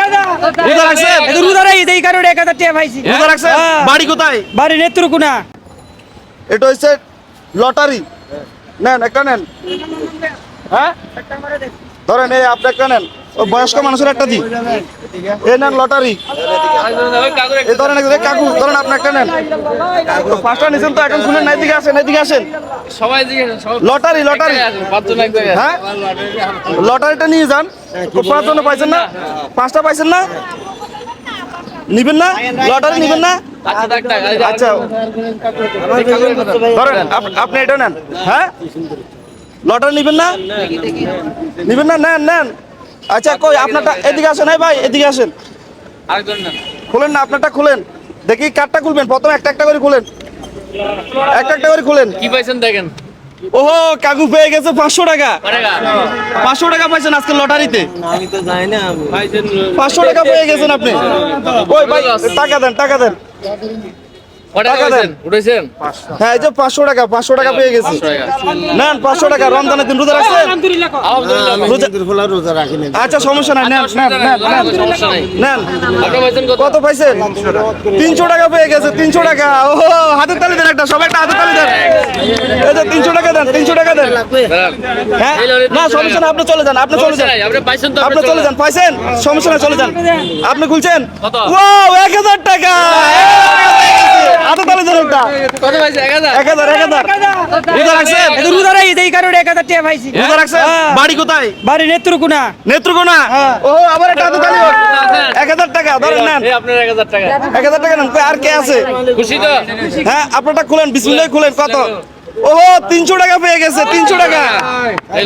রোজা রাখছেন এটা রোজা রাখি এই কারণে এক হাজার টাকা পাইছি রোজা রাখছেন। বাড়ি কোথায়? বাড়ি নেত্রকোনা। এটা হচ্ছে লটারি। নেন একটা নেন। হ্যাঁ? ধরেন এই আপনি একটা নেন। বয়স্ক মানুষের একটা দিন এই নেন লটারি। এই ধরেন কাকু ধরেন আপনি একটা নেন। তো পাঁচটা নিছেন তো এখন খুলেন না এদিকে আসেন এদিকে আসেন। সবাই দিকে লটারি লটারি। হ্যাঁ? লটারিটা নিয়ে যান। পাঁচজন পাইছেন না? পাঁচটা পাইছেন না? নিবেন না? লটারি নিবেন না? আচ্ছা। ধরেন আপনি এটা নেন। হ্যাঁ? লটারি নিবেন না? নিবেন না? নেন নেন। আচ্ছা কই আপনারটা এদিকে আসেন এই ভাই এদিকে আসেন। খুলেন না আপনারটা খুলেন। দেখি কার্ডটা খুলবেন। প্রথম একটা একটা করে খুলেন। একটা একটা করে খুলেন। কি পাইছেন দেখেন? ওহো কাকু পেয়ে গেছে পাঁচশো টাকা। পাঁচশো টাকা। পাইছেন আজকে লটারিতে? পাইছেন। পাঁচশো টাকা পেয়ে গেছেন আপনি? ওই ভাই টাকা দেন টাকা দেন। হ্যাঁ এই যে পাঁচশো টাকা পাঁচশো টাকা পেয়ে গেছি। নেন পাঁচশো টাকা। রমজানের দিন রোজা রাখছেন? আচ্ছা সমস্যা নাই। নেন নেন নেন নেন। সমস্যা নাই। নেন। আপনি কত? পাইছেন? তিনশো টাকা পেয়ে গেছে তিনশো টাকা। ও হাতের তালি দেন একটা সবাই একটা হাতের তালি দেন। এই যে তিনশো টাকা দেন তিনশো টাকা দেন। হ্যাঁ না সমস্যা না আপনি চলে যান আপনি চলে যান। আপনি পাইছেন তো আপনি চলে যান পাইছেন? সমস্যা না চলে যান। আপনি খুলছেন? কত? ওয়াও এক হাজার টাকা হাতে তালি দেন একটা কত পাইছে এক হাজার এক হাজার এক হাজার রোজা রাখছেন এটা রোজা রাখি কারণে টাকা পাইছি রোজা রাখছেন হ্যাঁ। বাড়ি কোথায়? বাড়ি নেত্রকোনা। নেত্রকোনা? হ্যাঁ। ও আবার একটা হাতে তালি হোক। এক হাজার টাকা ধরেন না এই আপনার টাকা। এক হাজার টাকা নেন। আর কে আছে? খুশি তো? হ্যাঁ আপনারটা খুলেন বিসমিল্লাহ খুলেন কত? ওহো তিনশো টাকা পেয়ে গেছে তিনশো টাকা।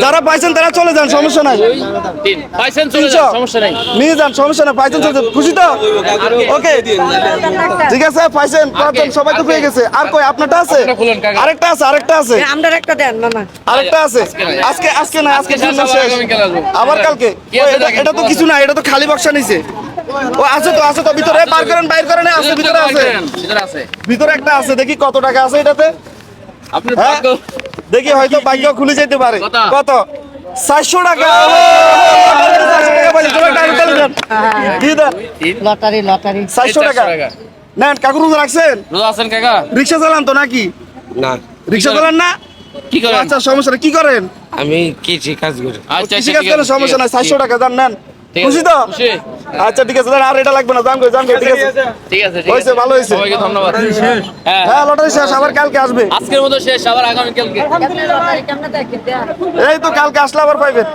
যারা পাইছেন তারা চলে যান সমস্যা নাই। পাইছেন চলে যান সমস্যা নাই। নিয়ে যান সমস্যা নাই পাইছেন চলে খুশি তো? ওকে। ঠিক আছে পাইছেন পাঁচজন সবাই তো পেয়ে গেছে। আর কই আপনারটা আছে। আরেকটা আছে আরেকটা আছে। আমরা একটা দেন মামা। আরেকটা আছে। আজকে আজকে না আজকে শেষ, আবার কালকে। এটা- তো কিছু না এটা তো খালি বক্সা নিছে। ও আছে তো আছে তো ভিতরে পার করেন বাইর করেন আছে ভিতরে আছে। ভিতরে আছে। ভিতরে একটা আছে দেখি কত টাকা আছে এটাতে। দেখি হয়তো ভাগ্য খুলে যেতে পারে। কত? কত? চারশো টাকা। চারশো টাকা লটারি লটারি। চারশো নেন কাকুর রোজা রাখছেন? রোজা আছেন কাকা? রিক্সা চালান তো নাকি? না। রিক্সা চালান না? কি করেন? আচ্ছা সমস্যা কি করেন? আমি কৃষি কাজ করি। আচ্ছা কৃষি আচ্ছা, কাজ ঠিক করেন সমস্যা নাই। আছে, চারশো টাকা দেন নেন। খুশি তো? খুশি। আচ্ছা ঠিক আছে আর এটা লাগবে না জাম কই জাম কই ঠিক আছে। ঠিক আছে আছে। ভালো হইছে সবাইকে ধন্যবাদ। হ্যাঁ। হ্যাঁ লটারি শেষ আবার কালকে আসবে। আজকের মতো শেষ আবার আগামী কালকে। লটারি কেমনে দেখি এই তো কালকে আসলে আবার পাইবেন।